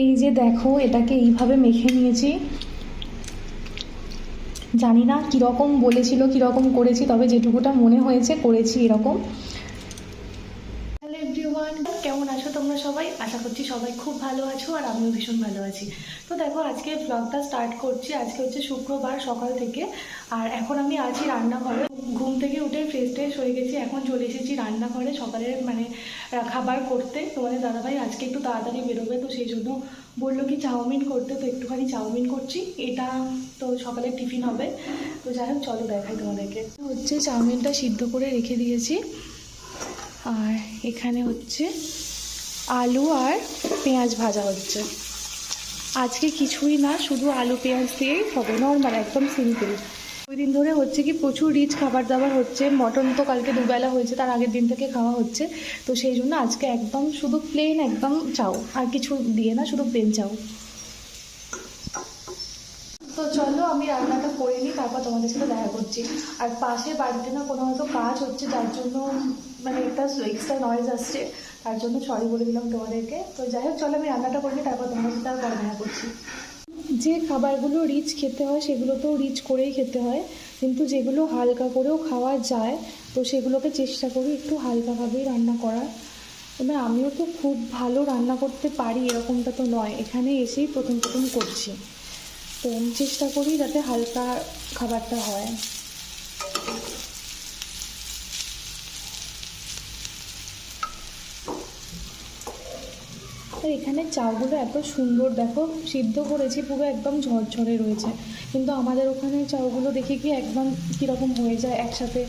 এই যে দেখো, এটাকে এইভাবে মেখে নিয়েছি। জানি না কীরকম বলেছিল, কীরকম করেছি, তবে যেটুকুটা মনে হয়েছে করেছি এরকম। কেমন আছো তোমরা সবাই? আশা করছি সবাই খুব ভালো আছো আর আমিও ভীষণ ভালো আছি। তো দেখো, আজকে ব্লগটা স্টার্ট করছি। আজকে হচ্ছে শুক্রবার সকাল থেকে। আর এখন আমি আছি রান্নাঘরে। ঘুম থেকে উঠে ফ্রেশ ট্রেশ হয়ে গেছি, এখন চলে এসেছি রান্নাঘরে সকালের মানে খাবার করতে। তোমাদের দাদাভাই আজকে একটু তাড়াতাড়ি বেরোবে, তো সেই জন্য বলল কি চাউমিন করতে, তো একটুখানি চাউমিন করছি। এটা তো সকালের টিফিন হবে। তো যাই হোক, চলো দেখাই তোমাদেরকে। হচ্ছে চাউমিনটা সিদ্ধ করে রেখে দিয়েছি। আর এখানে হচ্ছে আলু আর পেঁয়াজ ভাজা হচ্ছে। আজকে কিছুই না, শুধু আলু পেঁয়াজ দিয়েই হবে নর্মাল একদম সিম্পল ওই দিন ধরে হচ্ছে কি প্রচুর রিচ খাবার দাবার হচ্ছে, মটন তো কালকে দুবেলা হয়েছে, তার আগের দিন থেকে খাওয়া হচ্ছে। তো সেই জন্য আজকে একদম শুধু প্লেন একদম চাও, আর কিছু দিয়ে না, শুধু প্লেন চাও। তো চলো আমি রান্নাটা করে নিই, তারপর তোমাদের সাথে দেখা করছি। আর পাশে বাড়িতে না কোনো হয়তো কাজ হচ্ছে, যার জন্য মানে একটা এক্সট্রা নয়েজ আসছে, তার জন্য সরি বলে দিলাম তোমাদেরকে। তো যাই হোক, চলো আমি রান্নাটা করে নিই, তারপর তোমাদের সাথে আর দেখা করছি। যে খাবারগুলো রিচ খেতে হয় সেগুলো তো রিচ করেই খেতে হয়। কিন্তু যেগুলো হালকা করেও খাওয়া যায়, তো সেগুলোকে চেষ্টা করি একটু হালকাভাবেই রান্না করার। এবার আমিও তো খুব ভালো রান্না করতে পারি, এরকমটা তো নয়। এখানে এসেই প্রথম প্রথম করছি। তো চেষ্টা করি যাতে হালকা খাবারটা হয়। এখানে চাউগুলো এত সুন্দর, দেখো, সিদ্ধ করেছি, পুরো একদম ঝরঝরে রয়েছে। কিন্তু আমাদের ওখানে চাউগুলো দেখে কি একদম কীরকম হয়ে যায়, একসাথে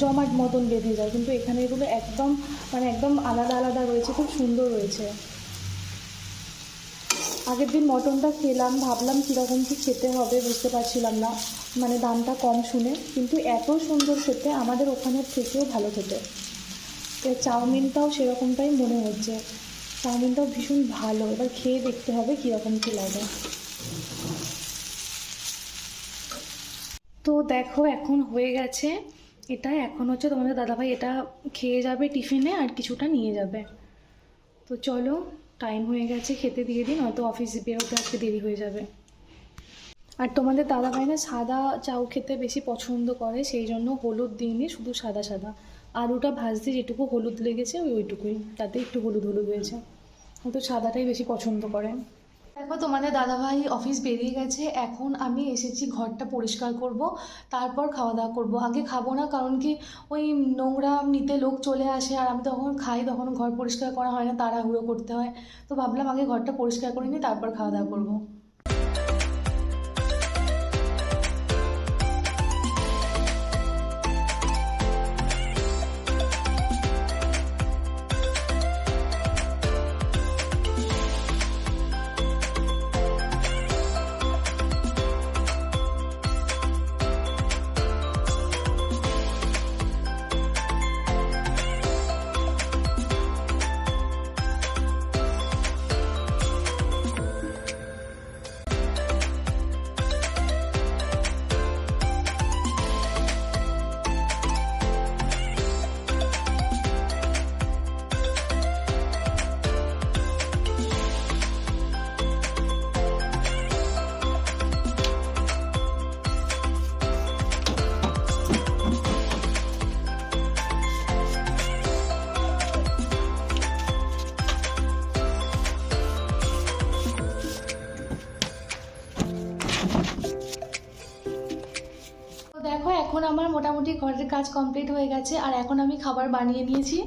জমাট মতন বেঁধে যায়। কিন্তু এখানে এগুলো একদম মানে একদম আলাদা আলাদা রয়েছে, খুব সুন্দর রয়েছে। আগের দিন মটনটা খেলাম, ভাবলাম কীরকম কি খেতে হবে, বুঝতে পারছিলাম না। মানে দামটা কম শুনে, কিন্তু এত সুন্দর খেতে আমাদের ওখানের থেকেও ভালো খেতে। চাউমিনটাও সেরকমটাই মনে হচ্ছে। চাউমিনটাও ভীষণ ভালো। এবার খেয়ে দেখতে হবে কীরকম কী লাগে। তো দেখো, এখন হয়ে গেছে। এটা এখন হচ্ছে তোমাদের দাদাভাই এটা খেয়ে যাবে টিফিনে আর কিছুটা নিয়ে যাবে। তো চলো টাইম হয়ে গেছে, খেতে দিয়ে দিন হয়তো অফিস বেরোতে আজকে দেরি হয়ে যাবে। আর তোমাদের দাদাভাই না সাদা চাউ খেতে বেশি পছন্দ করে, সেই জন্য হলুদ দিইনি শুধু সাদা সাদা। আলুটা ভাজতে যেটুকু হলুদ লেগেছে, ওই ওইটুকুই। তাতে একটু হলুদ হলুদ হয়েছে। হয়তো সাদাটাই বেশি পছন্দ করে। দেখো, তোমাদের দাদাভাই অফিস বেরিয়ে গেছে। এখন আমি এসেছি, ঘরটা পরিষ্কার করব, তারপর খাওয়া দাওয়া করব। আগে খাব না, কারণ কি ওই নোংরা নিতে লোক চলে আসে, আর আমি তখন খাই, তখন ঘর পরিষ্কার করা হয় না, তাড়াহুড়ো করতে হয়। তো ভাবলাম আগে ঘরটা পরিষ্কার করে নিই, তারপর খাওয়া দাওয়া করব। ঘরের কাজ কমপ্লিট হয়ে গেছে আর এখন আমি খাবার বানিয়ে নিয়েছি।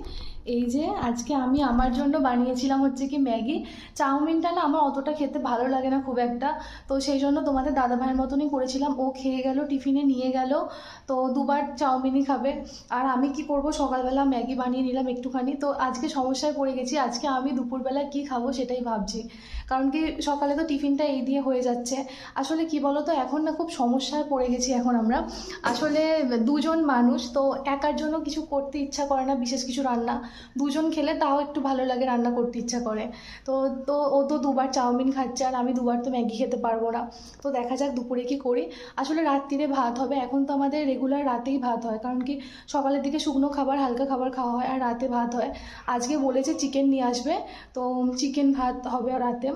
এই যে আজকে আমি আমার জন্য বানিয়েছিলাম হচ্ছে কি ম্যাগি। চাউমিনটা না আমার অতটা খেতে ভালো লাগে না খুব একটা। তো সেই জন্য তোমাদের দাদা ভাইয়ের মতনই করেছিলাম। ও খেয়ে গেল, টিফিনে নিয়ে গেল। তো দুবার চাউমিনই খাবে। আর আমি কি করব? সকালবেলা ম্যাগি বানিয়ে নিলাম একটুখানি। তো আজকে সমস্যায় পড়ে গেছি। আজকে আমি দুপুরবেলা কি খাব সেটাই ভাবছি। কারণ কি সকালে তো টিফিনটা এই দিয়ে হয়ে যাচ্ছে। আসলে কি বলো তো এখন না খুব সমস্যায় পড়ে গেছি এখন আমরা। আসলে দুজন মানুষ, তো একার জন্য কিছু করতে ইচ্ছা করে না, বিশেষ কিছু রান্না। দুজন খেলে তাও একটু ভালো লাগে, রান্না করতে ইচ্ছা করে। তো তো ও তো দুবার চাউমিন খাচ্ছে আর আমি দুবার তো ম্যাগি খেতে পারব না। তো দেখা যাক দুপুরে কি করি। আসলে রাত্রিরে ভাত হবে, এখন তো আমাদের রেগুলার রাতেই ভাত হয়। কারণ কি সকালের দিকে শুকনো খাবার, হালকা খাবার খাওয়া হয় আর রাতে ভাত হয়। আজকে বলেছে চিকেন নিয়ে আসবে, তো চিকেন ভাত হবে রাতে।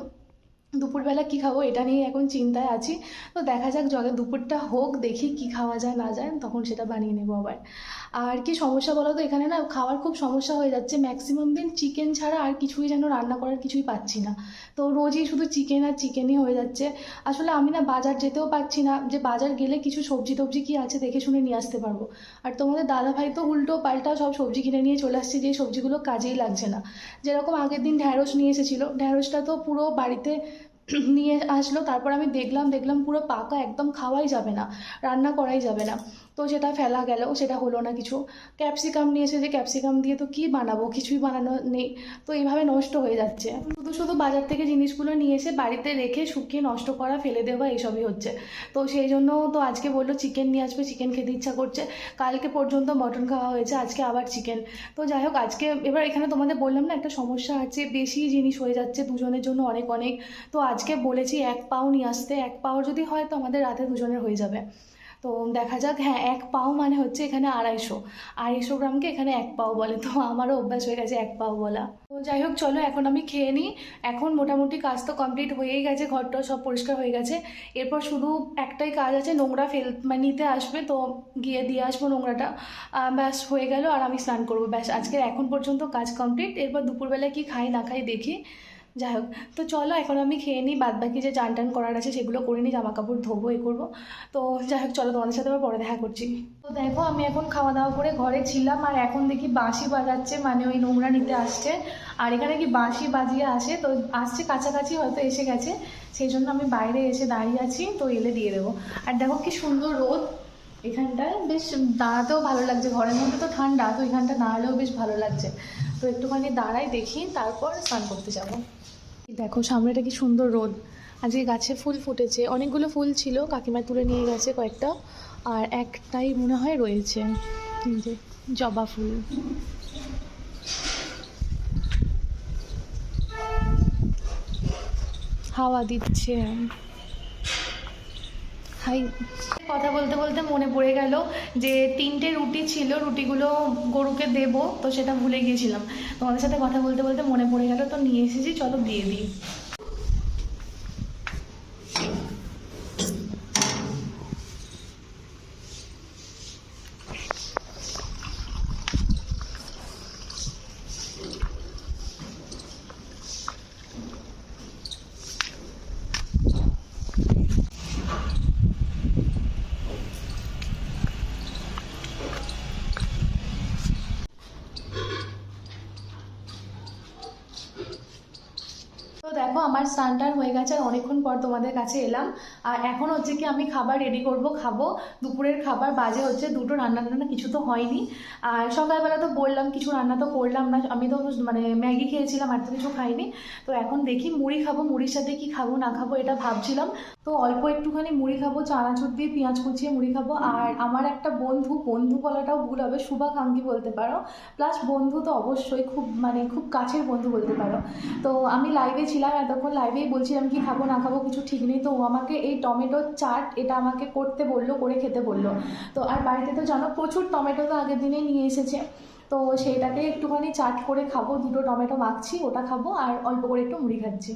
দুপুরবেলা কি খাব এটা নিয়ে এখন চিন্তায় আছি। তো দেখা যাক জলে দুপুরটা হোক, দেখি কি খাওয়া যায় না যায়, তখন সেটা বানিয়ে নেব আবার। আর কি সমস্যা বলো তো এখানে না খাওয়ার খুব সমস্যা হয়ে যাচ্ছে। ম্যাক্সিমাম দিন চিকেন ছাড়া আর কিছুই যেন রান্না করার কিছুই পাচ্ছি না। তো রোজই শুধু চিকেন আর চিকেনই হয়ে যাচ্ছে। আসলে আমি না বাজার যেতেও পারছি না। যে বাজার গেলে কিছু সবজি টবজি কি আছে দেখে শুনে নিয়ে আসতে পারব। আর তোমাদের দাদা ভাই তো উল্টো পাল্টা সব সবজি কিনে নিয়ে চলে আসছে। যে সবজিগুলো কাজেই লাগছে না। যেরকম আগের দিন ঢ্যাঁড়স নিয়ে এসেছিল। ঢ্যাঁড়সটা তো পুরো বাড়িতে নিয়ে আসলো। তারপর আমি দেখলাম দেখলাম পুরো পাকা, একদম খাওয়াই যাবে না। রান্না করাই যাবে না। তো সেটা ফেলা গেল, সেটা হলো না কিছু। ক্যাপসিকাম নিয়ে এসে যে ক্যাপসিকাম দিয়ে তো কী বানাবো? কিছুই বানানো নেই। তো এইভাবে নষ্ট হয়ে যাচ্ছে। শুধু শুধু বাজার থেকে জিনিসগুলো নিয়ে এসে বাড়িতে রেখে শুকিয়ে নষ্ট করা, ফেলে দেওয়া, এইসবই হচ্ছে। তো সেই জন্য তো আজকে বলল চিকেন নিয়ে আসবে, চিকেন খেতে ইচ্ছা করছে। কালকে পর্যন্ত মটন খাওয়া হয়েছে, আজকে আবার চিকেন। তো যাই হোক, আজকে এবার এখানে তোমাদের বললাম না, একটা সমস্যা আছে, বেশি জিনিস হয়ে যাচ্ছে দুজনের জন্য অনেক অনেক। তো আজকে বলেছি এক পাও নিয়ে আসতে, এক পাও যদি হয় তো আমাদের রাতে দুজনের হয়ে যাবে। তো দেখা যাক হ্যাঁ এক পাও মানে হচ্ছে এখানে আড়াইশো। আড়াইশো গ্রামকে এখানে এক পাও বলে, তো আমারও অভ্যাস হয়ে গেছে এক পাও বলা। তো যাই হোক, চলো এখন আমি খেয়ে নিই। এখন মোটামুটি কাজ তো কমপ্লিট হয়েই গেছে ঘরটা সব পরিষ্কার হয়ে গেছে। এরপর শুধু একটাই কাজ আছে, নোংরা ফেল মানে নিতে আসবে, তো গিয়ে দিয়ে আসব নোংরাটা। ব্যাস, হয়ে গেল, আর আমি স্নান করব। ব্যাস, আজকের এখন পর্যন্ত কাজ কমপ্লিট। এরপর দুপুরবেলায় কি খাই না খাই দেখি। যাই হোক, তো চলো এখন আমি খেয়ে নিই বাদ বাকি যে চান টান করার আছে সেগুলো করে নিই জামা কাপড় ধোবো, এ করব। তো যাই হোক, চলো তোমাদের সাথে আবার পরে দেখা করছি। তো দেখো, আমি এখন খাওয়া দাওয়া করে ঘরে ছিলাম, আর এখন দেখি বাঁশি বাজাচ্ছে মানে ওই নোংরা নিতে আসছে। আর এখানে কি বাঁশি বাজিয়ে আসে, তো আসছে কাছাকাছি হয়তো এসে গেছে, সেই জন্য আমি বাইরে এসে দাঁড়িয়ে আছি, তো এলে দিয়ে দেবো। আর দেখো কি সুন্দর রোদ, এখানটায় বেশ দাঁড়াতেও ভালো লাগছে, ঘরের মধ্যে তো ঠান্ডা, তো এখানটা দাঁড়ালেও বেশ ভালো লাগছে। তো একটুখানি দাঁড়াই, দেখি, তারপর স্নান করতে যাব। দেখো, সামনেটা কি সুন্দর রোদ। আজকে গাছে ফুল ফুটেছে। অনেকগুলো ফুল ছিল, কাকিমা তুলে নিয়ে গেছে কয়েকটা, আর একটাই মনে হয় রয়েছে। যে, জবা ফুল। হাওয়া দিচ্ছে। হাই কথা বলতে বলতে মনে পড়ে গেল যে তিনটে রুটি ছিল, রুটিগুলো গরুকে দেব, তো সেটা ভুলে গিয়েছিলাম। তোমাদের সাথে কথা বলতে বলতে মনে পড়ে গেল, তো নিয়ে এসেছি, চলো দিয়ে দিই। দেখো, আমার স্নানটার হয়ে গেছে আর অনেকক্ষণ পর তোমাদের কাছে এলাম। আর এখন হচ্ছে কি আমি খাবার রেডি করব, খাব। দুপুরের খাবার বাজে হচ্ছে দুটো রান্না টান্না কিছু তো হয়নি। আর সকালবেলা তো বললাম, কিছু রান্না তো করলাম না, আমি তো মানে ম্যাগি খেয়েছিলাম, আর তো কিছু খাইনি। তো এখন দেখি মুড়ি খাব, মুড়ির সাথে কি খাব, না খাব এটা ভাবছিলাম। তো অল্প একটুখানি মুড়ি খাব, চানাচুর দিয়ে পেঁয়াজ কুচিয়ে মুড়ি খাব। আর আমার একটা বন্ধু বন্ধু বলাটাও ভুল হবে শুভাকাঙ্ক্ষী বলতে পারো। প্লাস বন্ধু তো অবশ্যই খুব মানে খুব কাছের বন্ধু বলতে পারো। তো আমি লাইভে ছিলাম, এতক্ষণ লাইভেই বলছিলাম কি খাব, না খাব, কিছু ঠিক নেই। তো ও আমাকে এই টমেটো চাট এটা আমাকে করতে বলল, করে খেতে বলল। তো আর বাড়িতে তো জানো, প্রচুর টমেটো তো আগের দিনে নিয়ে এসেছে। তো সেইটাকে একটুখানি চাট করে খাব, দুটো টমেটো মাখছি, ওটা খাব আর অল্প করে একটু মুড়ি খাচ্ছি।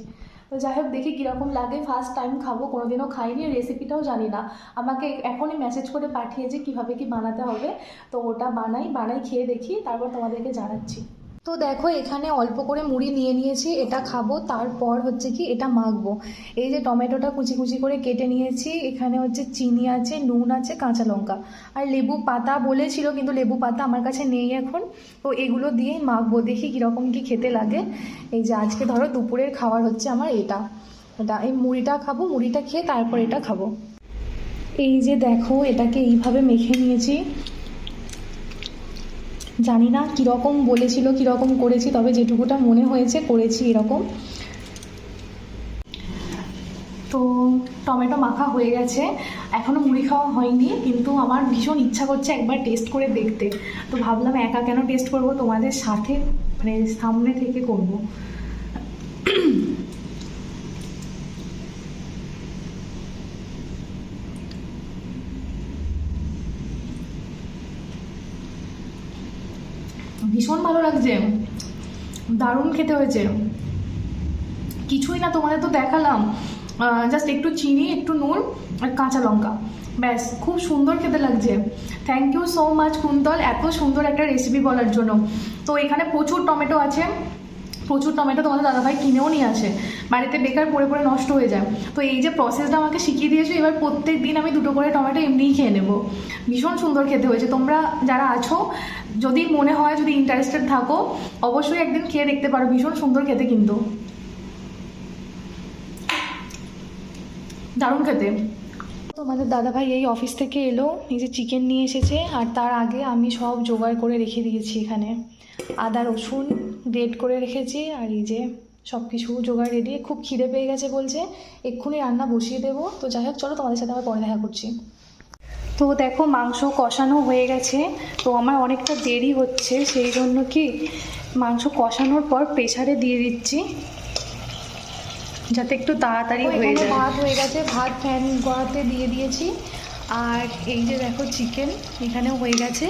তো যাই হোক, দেখি কীরকম লাগে। ফার্স্ট টাইম খাব, কোনোদিনও খাইনি রেসিপিটাও জানি না। আমাকে এখনই মেসেজ করে পাঠিয়েছে কীভাবে কি বানাতে হবে। তো ওটা বানাই বানাই খেয়ে দেখি, তারপর তোমাদেরকে জানাচ্ছি। তো দেখো, এখানে অল্প করে মুড়ি নিয়ে নিয়েছি, এটা খাব, তারপর হচ্ছে কি এটা মাখবো। এই যে টমেটোটা কুচি কুচি করে কেটে নিয়েছি, এখানে হচ্ছে চিনি আছে, নুন আছে, কাঁচা লঙ্কা। আর লেবু পাতা বলেছিল, কিন্তু লেবু পাতা আমার কাছে নেই এখন, তো এগুলো দিয়েই মাখবো, দেখি কীরকম কি খেতে লাগে। এই যে আজকে ধরো দুপুরের খাবার হচ্ছে আমার এটা। এটা, এই মুড়িটা খাব, মুড়িটা খেয়ে তারপর এটা খাব। এই যে দেখো, এটাকে এইভাবে মেখে নিয়েছি। জানি না কীরকম বলেছিল, কীরকম করেছি, তবে যেটুকুটা মনে হয়েছে করেছি এরকম। তো টমেটো মাখা হয়ে গেছে এখনও মুড়ি খাওয়া হয়নি, কিন্তু আমার ভীষণ ইচ্ছা করছে একবার টেস্ট করে দেখতে। তো ভাবলাম একা কেন টেস্ট করব? তোমাদের সাথে মানে সামনে থেকে করব। ভীষণ ভালো লাগছে। দারুণ খেতে হয়েছে। কিছুই না, তোমাদের তো দেখালাম। জাস্ট একটু চিনি, একটু নুন আর কাঁচা লঙ্কা। ব্যাস, খুব সুন্দর খেতে লাগছে। Thank you so much Kuntal. এত সুন্দর একটা রেসিপি বলার জন্য। তো এখানে প্রচুর টমেটো আছে। প্রচুর টমেটো তোমাদের দাদাভাই কিনেও নিয়ে আসে। বাড়িতে বেকার পড়ে পড়ে নষ্ট হয়ে যায়। তো এই যে প্রসেসটা আমাকে শিখিয়ে দিয়েছ, এবার প্রত্যেক দিন আমি দুটো করে টমেটো এমনিই খেয়ে নেব। ভীষণ সুন্দর খেতে হয়েছে। তোমরা যারা আছো যদি মনে হয়, যদি ইন্টারেস্টেড থাকো, অবশ্যই একদিন খেয়ে দেখতে পারো। ভীষণ সুন্দর খেতে কিন্তু। দারুণ খেতে। তোমাদের দাদাভাই এই অফিস থেকে এলো, এই যে চিকেন নিয়ে এসেছে, আর তার আগে আমি সব জোগাড় করে রেখে দিয়েছি এখানে। আদা, রসুন গ্রেট করে রেখেছি, আর এই যে সব কিছু জোগাড় রেডি খুব খিদে পেয়ে গেছে বলছে, এক্ষুনি রান্না বসিয়ে দেবো। তো যাই হোক, চলো তোমাদের সাথে আবার পরে দেখা করছি। তো দেখো মাংস কষানো হয়ে গেছে তো আমার অনেকটা দেরি হচ্ছে সেই জন্য কি মাংস কষানোর পর প্রেশারে দিয়ে দিচ্ছি যাতে একটু তাড়াতাড়ি হয়ে যায়। ভাত হয়ে গেছে ভাত ফ্যান গড়াতে দিয়ে দিয়েছি। আর এই যে দেখো চিকেন এখানেও হয়ে গেছে।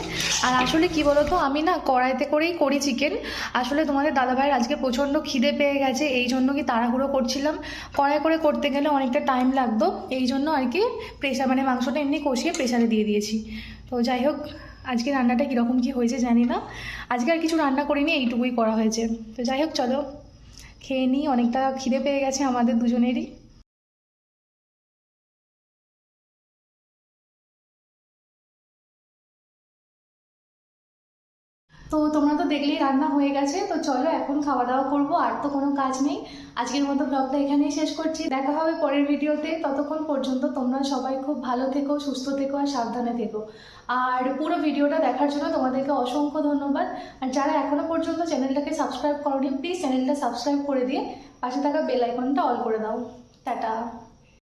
আর আসলে কি বলতো, আমি না কড়াইতে করেই করি চিকেন আসলে তোমাদের দাদাভাইয়ের আজকে প্রচণ্ড খিদে পেয়ে গেছে, এই জন্য কি তাড়াহুড়ো করছিলাম। কড়াই করে করতে গেলে অনেকটা টাইম লাগতো, এই জন্য আর কি প্রেশার মানে মাংসটা এমনি কষিয়ে প্রেশারে দিয়ে দিয়েছি। তো যাই হোক, আজকে রান্নাটা কীরকম কী হয়েছে জানি না। আজকে আর কিছু রান্না করিনি, এইটুকুই করা হয়েছে। তো যাই হোক, চলো। খেয়ে নিই, অনেকটা খিদে পেয়ে গেছে আমাদের দুজনেরই। তো তোমরা তো দেখলেই রান্না হয়ে গেছে। তো চলো এখন খাওয়া দাওয়া করব, আর তো কোনো কাজ নেই। আজকের মতো ব্লগটা এখানেই শেষ করছি। দেখা হবে পরের ভিডিওতে। ততক্ষণ পর্যন্ত তোমরা সবাই খুব ভালো থেকো, সুস্থ থেকো আর সাবধানে থেকো। আর পুরো ভিডিওটা দেখার জন্য তোমাদেরকে অসংখ্য ধন্যবাদ। আর যারা এখনও পর্যন্ত চ্যানেলটাকে সাবস্ক্রাইব করনি প্লিজ চ্যানেলটা সাবস্ক্রাইব করে দিয়ে পাশে থাকা বেল আইকনটা অল করে দাও। টাটা।